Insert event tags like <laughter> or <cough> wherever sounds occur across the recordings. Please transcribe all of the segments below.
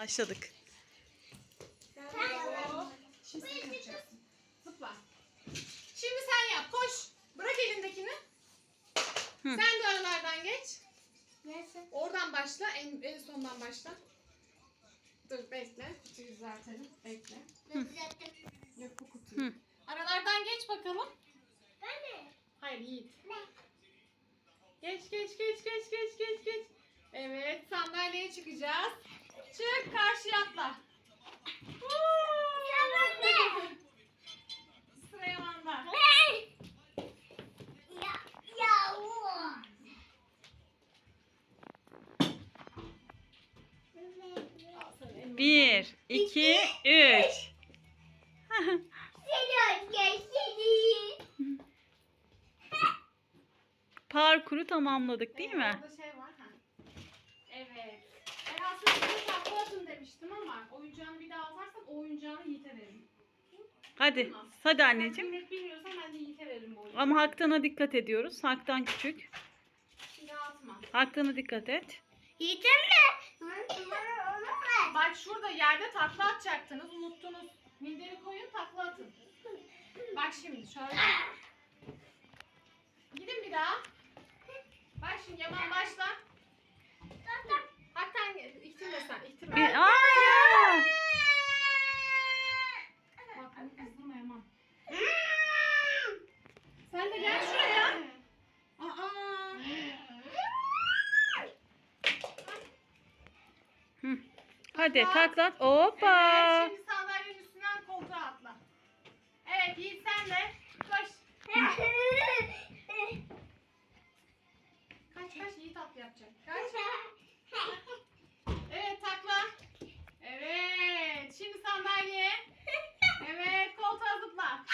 Başladık. Şimdi sen yapacaksın. Zıpla. Şimdi sen yap. Koş. Bırak elindekini. Hı. Sen de aralardan geç. Neyse. Oradan başla. En, en sondan başla. Dur bekle. Kutuyu düzeltelim. Bekle. Düzelttim. Yok bu kutuyu. Hı. Aralardan geç bakalım. Ben mi? Hayır Yiğit. Geç geç geç geç geç geç geç. Evet sandalyeye çıkacağız. Çık karşıya atla. Sıra bende. Sıra Yaman'da. Ne? Ya, ya o. Al sana elma. Bir, iki, üç. Parkuru tamamladık değil Evet, mi? Şey var. Ha. Evet. Ama oyuncağını bir daha atarsan o oyuncağını Yiğit'e veririm. Hadi. Hadi Sen anneciğim. bilmek bilmiyorsan ben de Yiğit'e veririm bu oyuncağı. Ama Haktan'a dikkat ediyoruz. Haktan küçük. Bir daha atma. Haktan'a dikkat et. Yedin mi? Bak şurada yerde takla atacaktınız. Unuttunuz. Minderi koyun takla atın. Bak şimdi şöyle. Gidin bir daha. Bak şimdi Yaman başla. Hakikaten iktirme sen. iktirme. Bir, aa! Bak bunu kızdırma Yaman. Sen de gel şuraya. Aa. Hadi Takla. taklat. Hoppa. Evet, şimdi sandalyenin üstünden koltuğa atla. Evet Yiğit sen de. Koş. <laughs> Kaç kaç Yiğit atla yapacak. Kaç. <laughs> Evet takla. Evet. Şimdi sandalyeye. Evet koltuğa zıpla.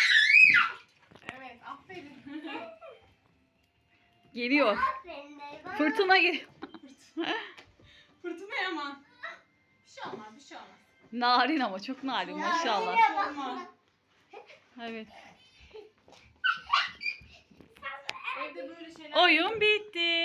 Evet aferin. Geliyor. Fırtına geliyor. <laughs> Fırtına yaman. Bir şey olmaz bir şey olmaz. Narin ama çok narin maşallah. Olmaz. Evet. Evde böyle şeyler. Oyun bitti.